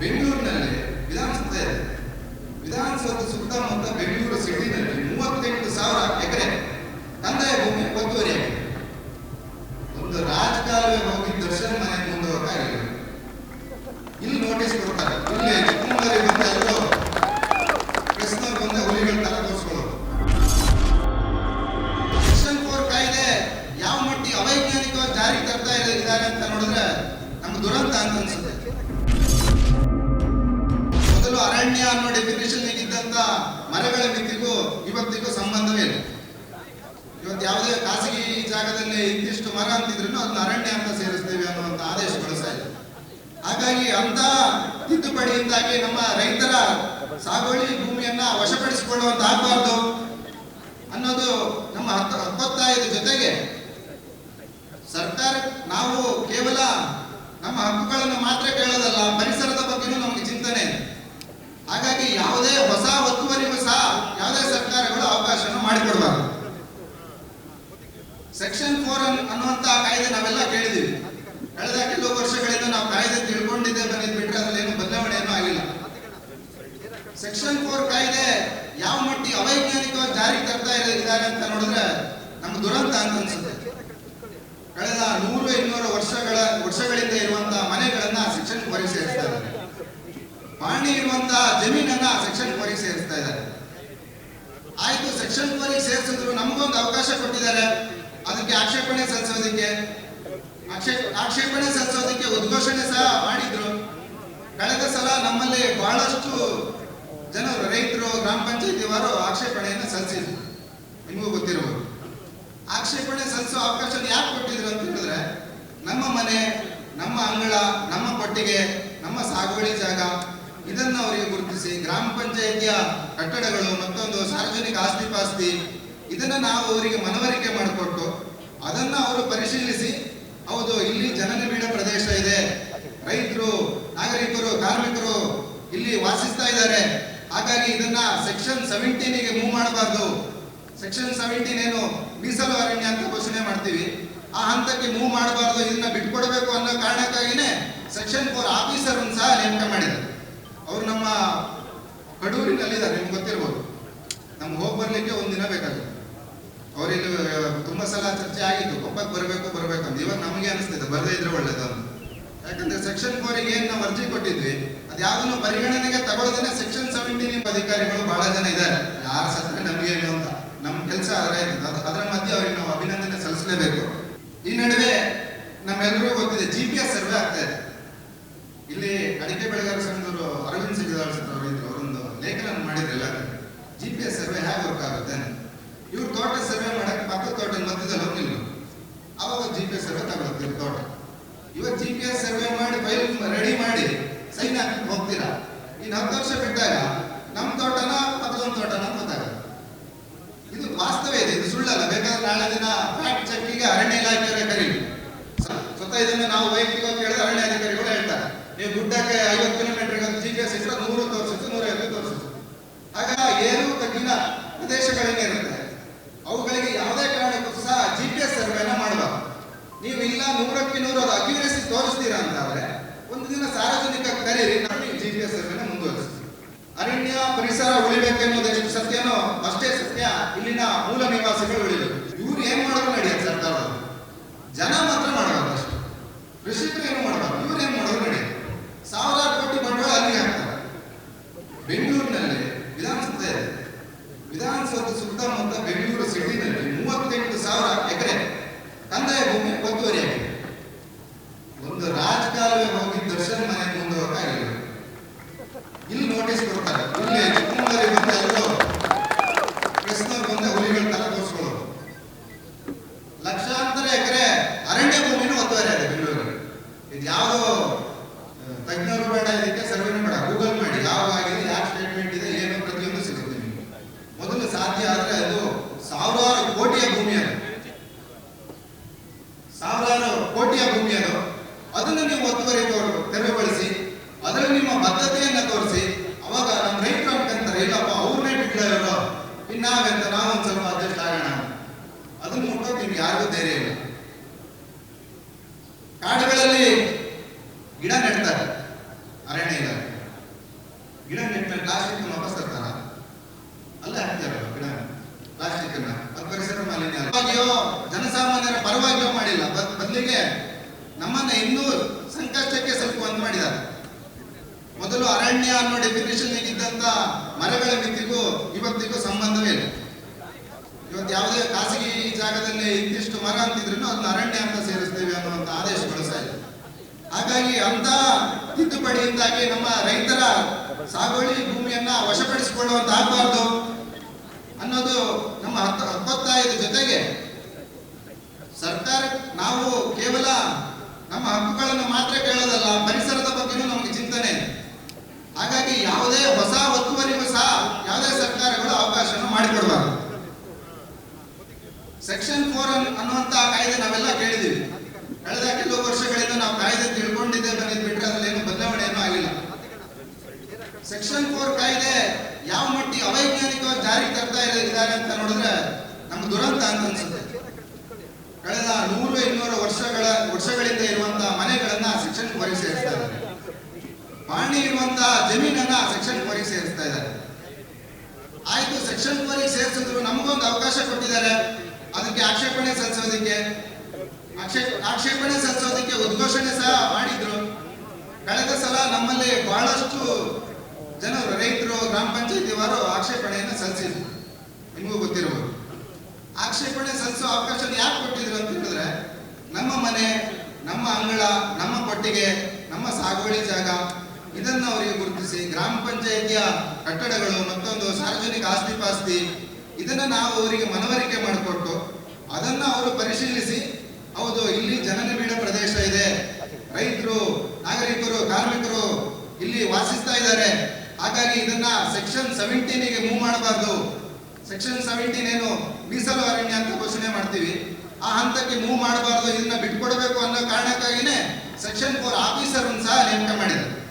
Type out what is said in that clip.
ಬೆಂಗಳೂರಿನಲ್ಲಿ ವಿಧಾನಸೌಧ ಇದೆ ವಿಧಾನಸೌಧ ಸುತ್ತಮುತ್ತ ಬೆಂಗಳೂರು ಸಿಟಿನಲ್ಲಿ ಮೂವತ್ತೆಂಟು ಸಾವಿರ ಎಕರೆ ಕಂದಾಯ ಭೂಮಿ ಒತ್ತುವರಿಯಾಗಿದೆ. ಒಂದು ರಾಜಕಾಲುವೆ ಹೋಗಿ ದರ್ಶನ ಮನೆ ಮುಂದೆ ಹೋಗಕ್ಕಾಗಿಲ್ಲ ಇಲ್ಲಿ ನೋಟಿಸ್ ಕೊಡ್ತಾರೆ. ಇಲ್ಲಿ ಚಿಕ್ಕಮಗಳೂರಿಗೆ ಬಂದ ಎಲ್ಲರೂ ಕೃಷ್ಣ ಬಂದ ಹುಲಿಗಳ ತರ ತೋರಿಸ್ಕೊಳ್ಳೋದು. ಸೆಕ್ಷನ್ ಫೋರ್ ಕಾಯ್ದೆ ಯಾವ ಮಟ್ಟಿಗೆ ಅವೈಜ್ಞಾನಿಕವಾಗಿ ಜಾರಿಗೆ ತರ್ತಾ ಇದೆ- ಇದ್ದಾರೆ ಅಂತ ನೋಡಿದ್ರೆ ನಮ್ಗೆ ದುರಂತ ಅಂತ ಅನ್ಸುತ್ತೆ. ಅರಣ್ಯ ಅನ್ನೋ ಡೆಫಿನೇಷನ್ ಇದ್ದಂತ ಮರಗಳ ಮಿತಿಗೂ ಇವತ್ತಿಗೂ ಸಂಬಂಧವೇ ಇಲ್ಲ. ಇವತ್ತು ಯಾವುದೇ ಖಾಸಗಿ ಜಾಗದಲ್ಲಿ ಇಂತಿಷ್ಟು ಮರ ಅಂತಿದ್ರು ಅದನ್ನ ಅರಣ್ಯ ಅಂತ ಸೇರಿಸ್ತೇವೆ ಅನ್ನುವಂತ ಆದೇಶ ಸಹ ಇದೆ. ಹಾಗಾಗಿ ಅಂತ ತಿದ್ದುಪಡಿಯಿಂದಾಗಿ ನಮ್ಮ ರೈತರ ಸಾಗುವಳಿ ಭೂಮಿಯನ್ನ ವಶಪಡಿಸಿಕೊಳ್ಳುವಂತ ಆಗಬಾರ್ದು ಅನ್ನೋದು ನಮ್ಮ ಹಕ್ಕೊತ್ತಾಯದ ಜೊತೆಗೆ ಸರ್ಕಾರ ನಾವು ಕೇವಲ ನಮ್ಮ ಹಕ್ಕುಗಳನ್ನು ಮಾತ್ರ ಕೇಳೋದಲ್ಲ, ಪರಿಸರದ ಬಗ್ಗೆನೂ ನಮಗೆ ಚಿಂತನೆ ಇದೆ. ಹಾಗಾಗಿ ಯಾವುದೇ ಹೊಸ ಒತ್ತುವರಿಗೂ ಸಹ ಯಾವುದೇ ಸರ್ಕಾರಗಳು ಅವಕಾಶವನ್ನು ಮಾಡಿಕೊಡಬಾರದು. ಸೆಕ್ಷನ್ ಫೋರ್ ಅನ್ನುವಂತಹ ಕಾಯ್ದೆ ನಾವೆಲ್ಲ ಕೇಳಿದೀವಿ ಕಳೆದ ಕೆಲವು ವರ್ಷಗಳಿಂದ ನಾವು ಕಾಯ್ದೆ ತಿಳ್ಕೊಂಡಿದ್ದೆ ಅದರಲ್ಲಿ ಏನು ಬದಲಾವಣೆ ಏನೂ ಆಗಿಲ್ಲ. ಸೆಕ್ಷನ್ ಫೋರ್ ಕಾಯ್ದೆ ಯಾವ ಮಟ್ಟಿಗೆ ಅವೈಜ್ಞಾನಿಕವಾಗಿ ಜಾರಿಗೆ ತರ್ತಾ ಇದ್ದಾರೆ ಅಂತ ನೋಡಿದ್ರೆ ನಮ್ಗೆ ದುರಂತ ಅಂತ ಅನ್ಸುತ್ತೆ. ಕಳೆದ ನೂರು ಇನ್ನೂರು ವರ್ಷಗಳ ವರ್ಷಗಳಿಂದ ಇರುವಂತಹ ಮನೆಗಳನ್ನ ಸೆಕ್ಷನ್ ಫೋರ್ ಸೇರಿಸ್ತಾ ಇದ್ದಾರೆ. ಪಾಣಿ ಇರುವಂತಹ ಜಮೀನನ್ನ ಸೆಕ್ಷನ್ ಫೋರಿಗೆ ಸೇರಿಸ್ತಾ ಇದ್ದಾರೆ. ಆಯ್ತು ಸೆಕ್ಷನ್ ಫೋರಿಗೆ ಸೇರಿಸಿದ್ರು ನಮಗೊಂದು ಅವಕಾಶ ಕೊಟ್ಟಿದ್ದಾರೆ. ಅದಕ್ಕೆ ಆಕ್ಷೇಪಣೆ ಸಲ್ಲಿಸೋದಕ್ಕೆ ಆಕ್ಷೇಪ ಆಕ್ಷೇಪಣೆ ಸಲ್ಲಿಸೋದಕ್ಕೆ ಉದ್ಘೋಷಣೆ ಸಹ ಮಾಡಿದ್ರು. ಕಳೆದ ಸಲ ನಮ್ಮಲ್ಲಿ ಬಹಳಷ್ಟು ಜನರು, ರೈತರು, ಗ್ರಾಮ ಪಂಚಾಯತಿಯವರು ಆಕ್ಷೇಪಣೆಯನ್ನು ಸಲ್ಲಿಸಿದ್ರು. ನಿಮಗೂ ಗೊತ್ತಿರಬಹುದು ಆಕ್ಷೇಪಣೆ ಸಲ್ಲಿಸೋ ಅವಕಾಶ ಯಾಕೆ ಕೊಟ್ಟಿದ್ರು ಅಂತ ಹೇಳಿದ್ರೆ, ನಮ್ಮ ಮನೆ, ನಮ್ಮ ಅಂಗಳ, ನಮ್ಮ ಕೊಟ್ಟಿಗೆ, ನಮ್ಮ ಸಾಗುವಳಿ ಜಾಗ ಇದನ್ನ ಅವರಿಗೆ ಗುರುತಿಸಿ ಗ್ರಾಮ ಪಂಚಾಯಿತಿಯ ಕಟ್ಟಡಗಳು ಮತ್ತೊಂದು ಸಾರ್ವಜನಿಕ ಆಸ್ತಿ ಪಾಸ್ತಿ ಇದನ್ನ ನಾವು ಅವರಿಗೆ ಮನವರಿಕೆ ಮಾಡಿಕೊಟ್ಟು ಅದನ್ನು ಅವರು ಪರಿಶೀಲಿಸಿ, ಹೌದು, ಇಲ್ಲಿ ಜನನಿಬಿಡ ಪ್ರದೇಶ ಇದೆ. ರೈತರು, ನಾಗರಿಕರು, ಕಾರ್ಮಿಕರು ಇಲ್ಲಿ ವಾಸಿಸ್ತಾ ಇದ್ದಾರೆ. ಹಾಗಾಗಿ ಇದನ್ನ ಸೆಕ್ಷನ್ ಸೆವೆಂಟೀನಿಗೆ ಮೂವ್ ಮಾಡಬಾರ್ದು. ಸೆಕ್ಷನ್ ಸೆವೆಂಟೀನ್ ಏನು ಮೀಸಲು ಅರಣ್ಯ ಅಂತ ಘೋಷಣೆ ಮಾಡ್ತೀವಿ. ಆ ಹಂತಕ್ಕೆ ಮೂವ್ ಮಾಡಬಾರ್ದು, ಇದನ್ನ ಬಿಟ್ಕೊಡ್ಬೇಕು ಅನ್ನೋ ಕಾರಣಕ್ಕಾಗಿನೇ ಸೆಕ್ಷನ್ ಫೋರ್ ಆಫೀಸರ್ ಸಹ ನೇಮಕ ನಮ್ಮ ಕಡೂರಿನಲ್ಲಿದ್ದಾರೆ ನಿಮ್ಗೆ ಗೊತ್ತಿರ್ಬೋದು. ನಮ್ಗೆ ಹೋಗಿ ಬರ್ಲಿಕ್ಕೆ ಒಂದಿನ ಬೇಕಾಗಿತ್ತು. ಅವರಿಲ್ಲಿ ತುಂಬ ಸಲ ಚರ್ಚೆ ಆಗಿತ್ತು ಕೊಪ್ಪಕ್ಕೆ ಬರಬೇಕು ಬರಬೇಕು ಅಂತ. ಇವಾಗ ನಮಗೆ ಅನಿಸ್ತಿದೆ, ಬರದೇ ಇದ್ರೆ ಒಳ್ಳೇದು ಅಂತ. ಯಾಕಂದ್ರೆ ಸೆಕ್ಷನ್ ಫೋರಿಗೆ ಏನ್ ನಾವು ಅರ್ಜಿ ಕೊಟ್ಟಿದ್ವಿ, ಅದ್ಯಾವುದನ್ನು ಪರಿಗಣನೆಗೆ ತಗೊಳ್ಳೋದನ್ನ ಸೆಕ್ಷನ್ ಸೆವೆಂಟೀನ್ ಅಧಿಕಾರಿಗಳು ಬಹಳ ಜನ ಇದ್ದಾರೆ. ಯಾರ ಸತ್ರ ನಮಗೇನು ಅಂತ. ನಮ್ಮ ಕೆಲಸ ಅದರ ಅದರ ಮಧ್ಯೆ ಅವರಿಗೆ ನಾವು ಅಭಿನಂದನೆ ಸಲ್ಲಿಸಲೇಬೇಕು. ಈ ನಡುವೆ ನಮ್ಮೆಲ್ಲರಿಗೂ ಗೊತ್ತಿದೆ ಜಿ ಪಿ ಎಸ್ ಸರ್ವೆ ಆಗ್ತಾ ಇದೆ. ಇಲ್ಲಿ ಅಡಿಕೆ ಬೆಳೆಗಾರ ಸಂಘದವರು ಅರವಿಂದ್ ಸಿಗದಾಳ್ ಅವರು ಇದ್ರು. ಲೇಖನ ಮಾಡಿದ್ರಲ್ಲ ಜಿ ಪಿ ಎಸ್ ಸರ್ವೆ ಹೇಗೆ ವರ್ಕ್ ಆಗುತ್ತೆ? ಇವ್ರು ತೋಟ ಸರ್ವೆ ಮಾಡಕ್ಕೆ ಪಕ್ಕದ ತೋಟದ ಮಧ್ಯದಲ್ಲಿ ಹೋಗಿಲ್ಲ ಅವಾಗ ಜಿ ಪಿ ಎಸ್ ಸರ್ವೆ ತಗೊಳುತ್ತೆ ಇವ್ರ ತೋಟ. ಇವತ್ತು ಜಿ ಪಿ ಎಸ್ ಸರ್ವೆ ಮಾಡಿ ಫೈಲ್ ರೆಡಿ ಮಾಡಿ ಸೈನ್ ಹಾಕಿ ಹೋಗ್ತೀರಾ? ಇನ್ನು ಹತ್ತು ವರ್ಷ ಬಿಟ್ಟಾಗ ನಮ್ಮ ತೋಟನ ಪಕ್ಕದೊಂದು ತೋಟನ ಗೊತ್ತಾಗ ಇದು ವಾಸ್ತವ ಇದೆ, ಇದು ಸುಳ್ಳಲ್ಲ. ಬೇಕಾದ್ರೆ ನಾಳೆ ದಿನ ಫ್ಯಾಕ್ಟ್ ಚೆಕ್ಕಿಗೆ ಅರಣ್ಯ ಇಲಾಖೆಯವರೇ ಕರೀಲಿ. ಸ್ವತಃ ಇದನ್ನು ನಾವು ವೈಯಕ್ತಿಕವಾಗಿ ಹೇಳಿದ್ರೆ ಅರಣ್ಯ ಅಧಿಕಾರಿಗಳು ಹೇಳ್ತಾರೆ. ನೀವು ಗುಡ್ಡಕ್ಕೆ ಐವತ್ತು ಕಿಲೋಮೀಟರ್ ಜಿ ಪಿ ಎಸ್ ಇಟ್ಟರೆ ನೂರು ತೋರಿಸುತ್ತೆ ನೂರೈವತ್ತು ತೋರಿಸುತ್ತೆ ಆಗ ತಗ್ಗಿನ ಪ್ರದೇಶಗಳೇನಿರುತ್ತೆ ಅವುಗಳಿಗೆ ಯಾವುದೇ ಕಾರಣಕ್ಕೂ ಸಹ ಜಿ ಪಿ ಎಸ್ ಸರ್ವೆನ ಮಾಡಬಾರ್ದು. ನೀವು ಇಲ್ಲ ನೂರಕ್ಕೆ ನೂರು ಅದು ಅಕ್ಯುರೇಸಿ ತೋರಿಸ್ತೀರಾ ಅಂತಾದ್ರೆ, ಒಂದು ದಿನ ಸಾರ್ವಜನಿಕ ಕರೀರಿ ನಾವು ಜಿ ಪಿ ಎಸ್ ಸರ್ವೆನ ಅರಣ್ಯ ಪರಿಸರ ಉಳಿಬೇಕೆನ್ನುವುದು ಸತ್ಯನೋ, ಅಷ್ಟೇ ಸತ್ಯ, ಇಲ್ಲಿನ ಮೂಲ ನಿವಾಸಿಗಳು ಉಳಿಬೇಕು. ಇವ್ರು ಏನ್ ಮಾಡೋದು ನಡೆಯುತ್ತೆ ಸರ್ಕಾರ ಜನ ಮಾತ್ರ ಮಾಡಬಾರ್ದು ಅಷ್ಟು. ಕೃಷಿಕರು ಏನು ಮಾಡಬಾರ್ದು ಇವ್ರು ಏನ್ ಮಾಡೋದು ನಡೆಯುತ್ತೆ? ಸಾವಿರಾರು ಕೋಟಿ ಬಂಡವಾಳ ಅಲ್ಲಿಗೆ ಹಾಕ್ತಾರೆ ಬೆಂಗಳೂರಿನಲ್ಲಿ ವಿಧಾನಸೌಧ ಇದೆ ವಿಧಾನಸೌಧ ಸುತ್ತಮುತ್ತ ಬೆಂಗಳೂರು ಸಿಟಿನಲ್ಲಿ ಮೂವತ್ತೆಂಟು ಸಾವಿರ ಎಕರೆ ಕಂದಾಯ ಭೂಮಿ ಒತ್ತುವರಿಯಾಗಿದೆ ಒಂದು ರಾಜಕಾಲುವೆ ಹೋಗಿ ದರ್ಶನ್ ಮನೆ ಮುಂದೆ ಹೋಗಿಲ್ಲ ಇಲ್ಲಿ ನೋಟಿಸ್ ಕೊಡ್ತಾರೆ. ಇಲ್ಲಿ ಚಿಕ್ಕಮಗಳೂರಿಗೆ ಬಂದ ಎಲ್ಲರೂ ಪ್ರೆಸ್ನವ್ರು ಬಂದ ಹುಲಿಗಳ ತರ ತೋರಿಸ್ಕೊಳ್ಳೋದು ಲಕ್ಷಾಂತರ ಎಕರೆ ಅರಣ್ಯ ಭೂಮಿನೂ ಒತ್ತುವರಿ ಇದೆ ಬೆಂಗಳೂರಲ್ಲಿ ಇದು ಯಾವುದೋ ಆ, ತಜ್ಞರು ಬೇಡ ಇದಕ್ಕೆ ಸರ್ವೇನೂ ಬೇಡ ಗೂಗಲ್ ಮಾಡಿ ಯಾವ ಆಗಿದೆ ಯಾವ ಸ್ಟೇಟ್ಮೆಂಟ್ ಇದೆ ಏನು ಪ್ರತಿಯೊಂದು ಸಿಗುತ್ತೆ ನಿಮಗೆ ಮೊದಲು ಸಾಧ್ಯ ಆದ್ರೆ ಅದು ಸಾವಿರಾರು ಕೋಟಿಯ ಭೂಮಿ ಅದು ಸಾವಿರಾರು ಕೋಟಿಯ ಭೂಮಿ ಅದು ಅದನ್ನು ನೀವು ಒತ್ತುವರಿ ತೋರು ತೆರವುಗೊಳಿಸಿ ಅದರಲ್ಲಿ ನಿಮ್ಮ ಬದ್ಧತೆಯನ್ನ ತೋರಿಸಿ ಅವಾಗ ನಮ್ಮ ರೈತರು ಪ್ಲಾಸ್ಟಿಕ್ ವಾಪಸ್ ತರ್ತಾರ? ಅಲ್ಲೇ ಹಾಕ್ತಾರ ಗಿಡ? ಪ್ಲಾಸ್ಟಿಕ್ ಅನ್ನ ಪರಿಸರ ಮಾಲಿನ್ಯ ಜನಸಾಮಾನ್ಯರ ಪರವಾಗಿಯೋ ಮಾಡಿಲ್ಲ. ಬದ್- ಬದಲಿಗೆ ನಮ್ಮನ್ನ ಇನ್ನೂ ಸಂಕಷ್ಟಕ್ಕೆ ಸ್ವಲ್ಪ ಒಂದು ಮಾಡಿದ್ದಾರೆ. ಮೊದಲು ಅರಣ್ಯ ಅನ್ನೋ ಡೆಫಿನೇಷನ್ ಇದ್ದಂತ ಮರಗಳ ಮಿತಿಗೂ ಇವತ್ತಿಗೂ ಸಂಬಂಧವೇ ಇಲ್ಲ. ಇವತ್ತು ಯಾವುದೇ ಖಾಸಗಿ ಜಾಗದಲ್ಲಿ ಇಂತಿಷ್ಟು ಮರ ಅಂತಿದ್ರು ಅದನ್ನ ಅರಣ್ಯ ಅಂತ ಸೇರಿಸ್ತೇವೆ ಅನ್ನುವಂತ ಆದೇಶಗಳು ಹಾಗಾಗಿ ಅಂತ ತಿದ್ದುಪಡಿಯಿಂದಾಗಿ ನಮ್ಮ ರೈತರ ಸಾಗುವಳಿ ಭೂಮಿಯನ್ನ ವಶಪಡಿಸಿಕೊಳ್ಳುವಂತ ಆಗಬಾರ್ದು ಅನ್ನೋದು ನಮ್ಮ ಹಕ್ಕೊತ್ತಾಯದ ಜೊತೆಗೆ ಸರ್ಕಾರ ನಾವು ಕೇವಲ ನಮ್ಮ ಹಕ್ಕುಗಳನ್ನು ಮಾತ್ರ ಕೇಳೋದಲ್ಲ, ಪರಿಸರದ ಬಗ್ಗೆನೂ ನಮಗೆ ಚಿಂತನೆ. ಹಾಗಾಗಿ ಯಾವುದೇ ಹೊಸ ಒತ್ತುವರಿಗೂ ಸಹ ಯಾವುದೇ ಸರ್ಕಾರಗಳು ಅವಕಾಶವನ್ನು ಮಾಡಿಕೊಡಬಾರದು. ಸೆಕ್ಷನ್ ಫೋರ್ ಅನ್ನುವಂತಹ ಕಾಯ್ದೆ ನಾವೆಲ್ಲ ಕೇಳಿದೀವಿ. ಕಳೆದ ಕೆಲವು ವರ್ಷಗಳಿಂದ ಕಾಯ್ದೆ ತಿಳ್ಕೊಂಡಿದ್ದೆ ಬಂದಿದ್ ಬಿಟ್ಟರೆ ಅದರಲ್ಲಿ ಏನು ಆಗಿಲ್ಲ. ಸೆಕ್ಷನ್ ಫೋರ್ ಕಾಯ್ದೆ ಯಾವ ಮಟ್ಟಿಗೆ ಅವೈಜ್ಞಾನಿಕವಾಗಿ ಜಾರಿ ತರ್ತಾ ಇದ್ದಾರೆ ಅಂತ ನೋಡಿದ್ರೆ ನಮ್ಗೆ ದುರಂತ ಅಂತ ಅನ್ಸುತ್ತೆ. ಕಳೆದ ನೂರು ಇನ್ನೂರು ವರ್ಷಗಳ, ವರ್ಷಗಳಿಂದ ಇರುವಂತಹ ಮನೆಗಳನ್ನ ಸೆಕ್ಷನ್ ಫೋರಿಗೆ ಸೇರಿಸ್ತಾ ಇದ್ದಾರೆ. ಪಾಣಿ ಇರುವಂತಹ ಜಮೀನನ್ನ ಸೆಕ್ಷನ್ ಫೋರಿಗೆ ಸೇರಿಸ್ತಾ ಇದ್ದಾರೆ. ಆಯ್ತು ಸೆಕ್ಷನ್ ಫೋರಿಗೆ ಸೇರಿಸಿದ್ರು ನಮಗೊಂದು ಅವಕಾಶ ಕೊಟ್ಟಿದ್ದಾರೆ. ಅದಕ್ಕೆ ಆಕ್ಷೇಪಣೆ ಸಲ್ಲಿಸೋದಕ್ಕೆ ಆಕ್ಷೇಪಣೆ ಸಲ್ಲಿಸೋದಕ್ಕೆ ಉದ್ಘೋಷಣೆ ಸಹ ಮಾಡಿದ್ರು. ಕಳೆದ ಸಲ ನಮ್ಮಲ್ಲಿ ಬಹಳಷ್ಟು ಜನರು, ರೈತರು, ಗ್ರಾಮ ಪಂಚಾಯತಿಯವರು ಆಕ್ಷೇಪಣೆಯನ್ನು ಸಲ್ಲಿಸಿದ್ರು. ನಿಮಗೂ ಗೊತ್ತಿರಬಹುದು. ಆಕ್ಷೇಪಣೆ ಸಲ್ಲಿಸೋ ಅವಕಾಶ ಯಾಕೆ ಕೊಟ್ಟಿದ್ರು ಅಂತ ಹೇಳಿದ್ರೆ, ನಮ್ಮ ಮನೆ, ನಮ್ಮ ಅಂಗಳ, ನಮ್ಮ ಕೊಟ್ಟಿಗೆ, ನಮ್ಮ ಸಾಗುವಳಿ ಜಾಗ ಇದನ್ನ ಅವರಿಗೆ ಗುರುತಿಸಿ ಗ್ರಾಮ ಪಂಚಾಯಿತಿಯ ಕಟ್ಟಡಗಳು ಮತ್ತೊಂದು ಸಾರ್ವಜನಿಕ ಆಸ್ತಿ ಪಾಸ್ತಿ ಇದನ್ನ ನಾವು ಅವರಿಗೆ ಮನವರಿಕೆ ಮಾಡಿಕೊಟ್ಟು ಅದನ್ನ ಅವರು ಪರಿಶೀಲಿಸಿ ಹೌದು, ಇಲ್ಲಿ ಜನನಿಬಿಡ ಪ್ರದೇಶ ಇದೆ. ರೈತರು, ನಾಗರಿಕರು, ಕಾರ್ಮಿಕರು ಇಲ್ಲಿ ವಾಸಿಸ್ತಾ ಇದ್ದಾರೆ. ಹಾಗಾಗಿ ಇದನ್ನ ಸೆಕ್ಷನ್ ಸೆವೆಂಟೀನಿಗೆ ಮೂವ್ ಮಾಡಬಾರ್ದು. ಸೆಕ್ಷನ್ ಸೆವೆಂಟೀನ್ ಏನು ಮೀಸಲು ಅರಣ್ಯ ಅಂತ ಘೋಷಣೆ ಮಾಡ್ತೀವಿ. ಆ ಹಂತಕ್ಕೆ ಮೂವ್ ಮಾಡಬಾರ್ದು, ಇದನ್ನ ಬಿಟ್ಕೊಡ್ಬೇಕು ಅನ್ನೋ ಕಾರಣಕ್ಕಾಗಿನೇ ಸೆಕ್ಷನ್ ಫೋರ್ ಆಫೀಸರ್ ಸಹ ನೇಮಕ ಮಾಡಿದ್ದಾರೆ